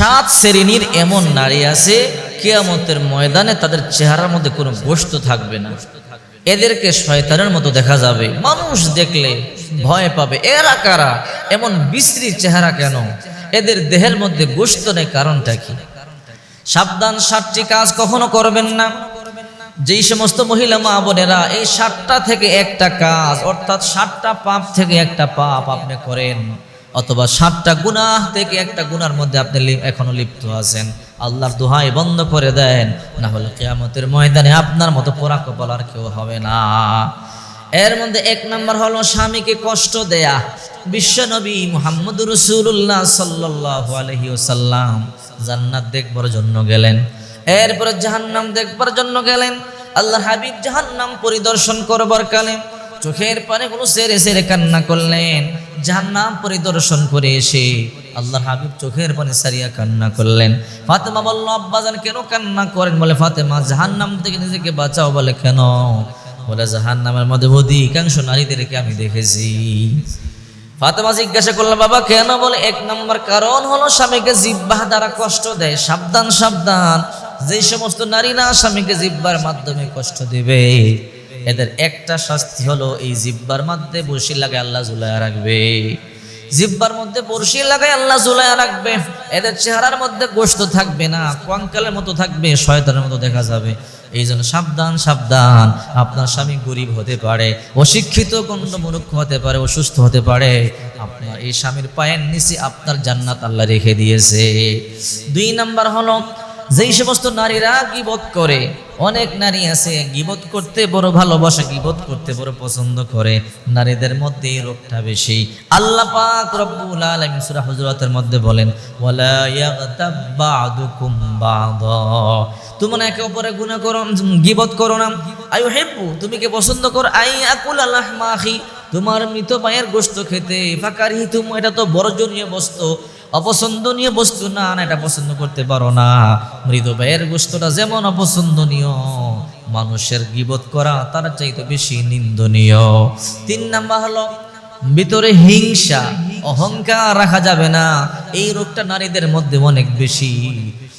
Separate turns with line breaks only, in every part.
সাত শ্রেণির এমন নারী আছে, কেয়ামতের ময়দানে তাদের চেহারার মধ্যে কোনো গোস্ত থাকবে না। এদেরকে শয়তানের মতো দেখা যাবে। মানুষ দেখলে ভয় পাবে, এরা কারা? এমন বিশ্রী চেহারা কেন? এদের দেহের মধ্যে গোস্ত নেই, কারণটা কি? সাবধান সাতটি কাজ কখনো করবেন না। যেই সমস্ত মহিলা মা বোনেরা এই সাতটা থেকে একটা কাজ, অর্থাৎ সাতটা পাপ থেকে একটা পাপ আপনি করেন। অথবা সাতটা গুনাহ থেকে একটা গুনার মধ্যে আপনি এখনও লিপ্ত আছেন। আল্লাহর দোহাই বন্ধ করে দেন, না হলে কেয়ামতের ময়দানে আপনার মতো পোড়াক বলার কেউ হবে না। এর মধ্যে এক নম্বর হলো স্বামীকে কষ্ট দেয়া। বিশ্বনবী মোহাম্মদ রসুল্লাহ সাল্লাহ আলহি ওসাল্লাম জান্নাত দেখবার জন্য গেলেন। এরপরে জাহান্নাম দেখবার জন্য গেলেন। আল্লাহ হাবিব জাহান্নাম পরিদর্শন করবার কালে চোখের পানে কোনো সেরে সেরে কান্না করলেন। জাহান্নাম পরিদর্শন করে এসে আল্লাহ হাবিব চোখের পানে সারিয়া কান্না করলেন। ফাতেমা বলল, আব্বাজান কেন কান্না করেন? বলে, ফাতেমা, জাহান্নাম থেকে নিজেকে বাঁচাও বলে, কেন? বলে, জাহান্নামের মধ্যে অধিকাংশ নারীদেরকে আমি দেখেছি। ফাতেমা জিজ্ঞাসা করল, বাবা, কেন? বলে, এক নম্বর কারণ হলো স্বামীকে জিব্বাহ দ্বারা কষ্ট দেয়। সাবধান সাবধান। যে সমস্ত নারী না, স্বামীকে জিব্বার মাধ্যমে কষ্ট দিবে। এদের একটা শাস্তি হলো এই জিব্বার মধ্যে বসি লাগে আল্লাহ জুলাইয়া রাখবে। জিব্বার মধ্যে বর্ষি লাগায় আল্লাহ জুলাইয়া রাখবে। এদের চেহারার মধ্যে গোস্ত থাকবে না, কঙ্কালের মতো থাকবে, শয়তানের মতো দেখা যাবে। এই জন্য সাবধান সাবধান। আপনার স্বামী গরিব হতে পারে, অশিক্ষিত গণ্ড মূর্খ হতে পারে, অসুস্থ হতে পারে। আপনার এই স্বামীর পায়ের নিচে আপনার জান্নাত আল্লাহ রেখে দিয়েছে। দুই নাম্বার হলো, যেই সমস্ত নারীরা গিবত করে অনেক নারী আছে, গিবত করতে বড় ভালোবাসে, গিবত করতে বড় পছন্দ করে। নারীদের মধ্যে এই রোগটা বেশি। আল্লাহ পাক রব্বুল আলামিন সূরা হুজুরাতের মধ্যে বলেন, ওয়ালা ইয়াগতাব বা'দুকুম বা'দা। তোমরা একে অপরে গুনাহ করো, গিবত করো না। আয়ু হেব্বু, তুমি কি পছন্দ করো? আই আকুল আল্লাহ মাখি তোমার মৃত পায়ের গোশত খেতে ফাকারি তুম এটা তো বর্জনীয় বস্তু। অপছন্দনীয় বস্তু? না না, এটা পছন্দ করতে পারো না। মৃত ভাইয়ের গোস্তটা যেমন অপছন্দনীয়, মানুষের গিবত করা তার চাইতে বেশি নিন্দনীয়। তিন নাম্বার হলো, ভিতরে হিংসা, অহংকার রাখা যাবে না। এই রোগটা নারীদের মধ্যে অনেক বেশি,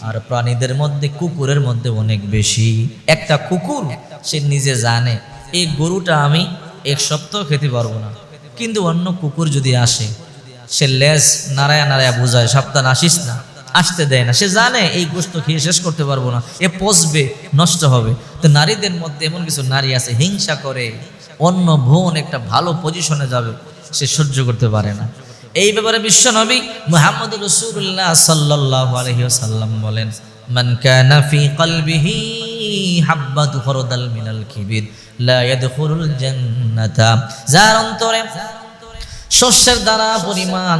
আর প্রাণীদের মধ্যে, কুকুরের মধ্যে অনেক বেশি। একটা কুকুর, সে নিজে জানে, এই গরুটা আমি এক সপ্তাহ খেতে পারব না। কিন্তু অন্য কুকুর যদি আসে সে লেজ নাড়ায়া নাড়ায়া বোঝায় সপ্তাহ আসিস না। আসতে দেয় না। সে জানে এই গোস্ত খেয়ে শেষ করতে পারব না। এ পচবে, নষ্ট হবে। তো নারীদের মধ্যে এমন কিছু নারী আছে, হিংসা করে। অন্য বোন একটা ভালো পজিশনে যাবে, সে সহ্য করতে পারে না। এই ব্যাপারে বিশ্ব নবী মুহাম্মদ রসুল্লাহ সাল্লাহ আলহিসাল্লাম বলেন যার অন্তরে শস্যের দ্বারা পরিমাণ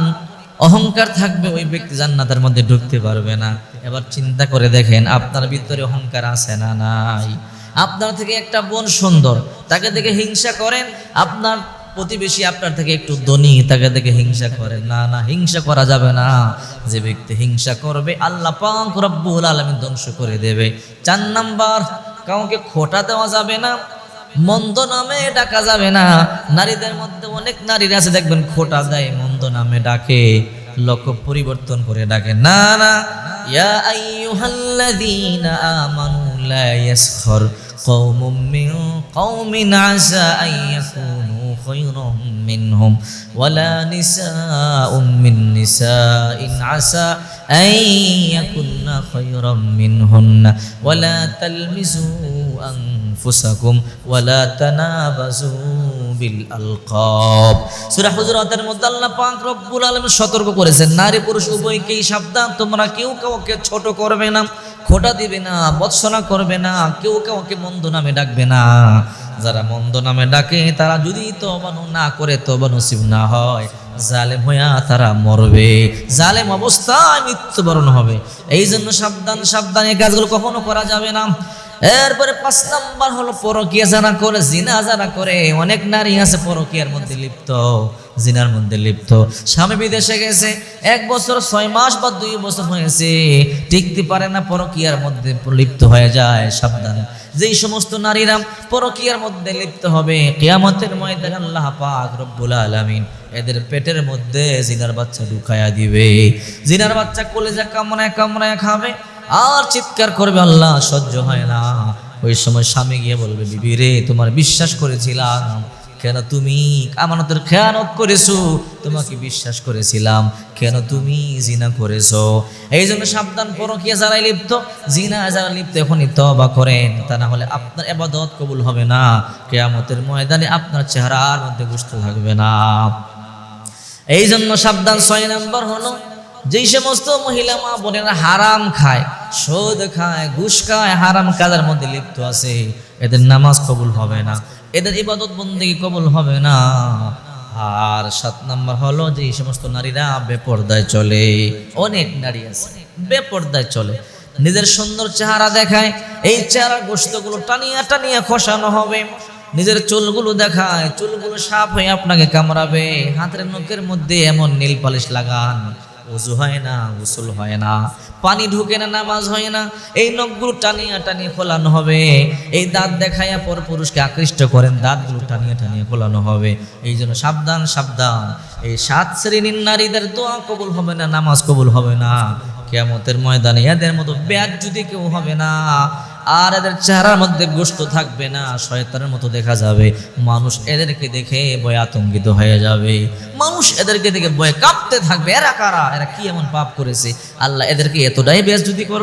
অহংকার থাকবে ওই ব্যক্তি জান্নাতের মধ্যে ঢুকতে পারবে না। এবার চিন্তা করে দেখেন, আপনার ভিতরে অহংকার আছে না নাই? আপনার থেকে একটা বোন সুন্দর, তাকে দেখে হিংসা করেন, আপনার প্রতিবেশী আপনার থেকে একটু ধনী, তাকে দেখে হিংসা করেন না না, হিংসা করা যাবে না। যে ব্যক্তি হিংসা করবে, আল্লাহ পাক রব্বুল আলামিন ধ্বংস করে দেবে। চার নাম্বার, কাউকে খোটা দেওয়া যাবে না। মন্দ নামে ডাকা যাবে না। নারীদের মধ্যে অনেক নারীরা আছে, দেখবেন খোটা দেয়, মন্দ নামে ডাকে লক্ষ্য পরিবর্তন করে ডাকে। না না। ইয়া আইয়ুহাল্লাযীনা আমানু লা ইয়াসখর কওমুম মিন কওমিন আসা আন ইয়াকুনু খায়রাম মিনহুম ওয়ালা নিসাউম মিন নিসাইন আসা আন ইয়াকুননা খায়রাম মিনহুন্না ওয়ালা তালমিজু আনফুসাকুম ওয়ালা তানাবাজু বিল আলকাব। সূরা হুজুরাতের মধ্যে আল্লাহ পাক রব্বুল আলামিন সতর্ক করেছেন, নারী পুরুষ উভয়কেই সাবধান, তোমরা কেউ কাউকে ছোট করবে না, খোটা দিবে না, বৎসনা করবে না, কেউ কাউকে মন্দ নামে ডাকবে না। যারা মন্দ নামে ডাকে, তারা যদি তবানু না করে তবা নসিব না হয়, জালেম হইয়া তারা মরবে। জালেম অবস্থায় মৃত্যুবরণ হবে। এই জন্য সাবধান সাবধান, এই কাজগুলো কখনো করা যাবে না। এরপরে পাঁচ নাম্বার হলো পরকিয়া যারা করে, জিনা যারা করে, অনেক নারী আছে পরকিয়ার মধ্যে লিপ্ত, জিনার মধ্যে লিপ্ত। স্বামী বিদেশে গেছে, এক বছর, ছয় মাস বা দুই বছর হয়েছে, টিকতে পারে না, পরকিয়ার মধ্যে লিপ্ত হয়ে যায়, সাবধান। যেই সমস্ত নারীরা পরকিয়ার মধ্যে লিপ্ত হবে, কিয়ামতের ময়দানে আল্লাহ পাক রব্বুল আলামিন এদের পেটের মধ্যে জিনার বাচ্চা ঢুকায়া দিবে। জিনার বাচ্চা কলেজা কামনায় কামনায় খাবে আর চিৎকার করবে, আল্লাহ সহ্য হয় না। ওই সময় স্বামী গিয়ে বলবে, বিবি রে, তোমার বিশ্বাস করেছিলাম। কেন তুমি আমানতের খেয়ানত করেছ? তোমাকে বিশ্বাস করেছিলাম। কেন তুমি জিনা করেছ? এই জন্য সাবধান, পরকিয়া যারা লিপ্ত, জিনা যারা লিপ্ত, এখনই তবা করেন। তা না হলে আপনার এবাদত কবুল হবে না। কেয়ামতের ময়দানে আপনার চেহারার মধ্যে গুস্ত থাকবে না। এই জন্য সাবধান, ছয় নম্বর হলো, যেই সমস্ত মহিলা মা বোনেরা হারাম খায় সোদ খায়, ঘুষ খায়, হারাম কাজের মধ্যে লিপ্ত আছে। এদের নামাজ কবুল হবে না, এদের ইবাদত বন্দেগী কবুল হবে না। আর সাত নম্বর হলো যে, এই সমস্ত নারীরা বেপর্দায় চলে। অনেক নারী আছে, বেপর্দায় চলে। নিজের সুন্দর চেহারা দেখায়, এই চেহারার গোস্তগুলো টানিয়া টানিয়া খসানো হবে। নিজের চুলগুলো দেখায়, চুলগুলো সাপ হয়ে আপনাকে কামড়াবে। হাতের নখের মধ্যে এমন নীল পালিশ লাগান উজু হয় না, গোসল হয় না, পানি ঢুকে না, নামাজ হয় না। এই নখগুলো টানিয়া টানিয়ে খোলানো হবে। এই দাঁত দেখাইয়া পর পুরুষকে আকৃষ্ট করেন, দাঁতগুলো টানিয়ে টানিয়ে খোলানো হবে। এই জন্য সাবধান সাবধান। এই সাত শ্রেণির নারীদের দোয়া কবুল হবে না, নামাজ কবুল হবে না। কেয়ামতের ময়দানে এদের মতো ব্যাগ যদি কেউ হবে না আর এদের চেহারার মধ্যে গোস্ত থাকবে না, শয়তানের মতো দেখা যাবে। মানুষ এদেরকে দেখে বয়ে আতঙ্কিত হয়ে যাবে। মানুষ এদেরকে দেখে বয়ে কাঁপতে থাকবে। এরা কারা? এরা কি এমন পাপ করেছে? আল্লাহ এদেরকে এতটাই বেশ যদি করল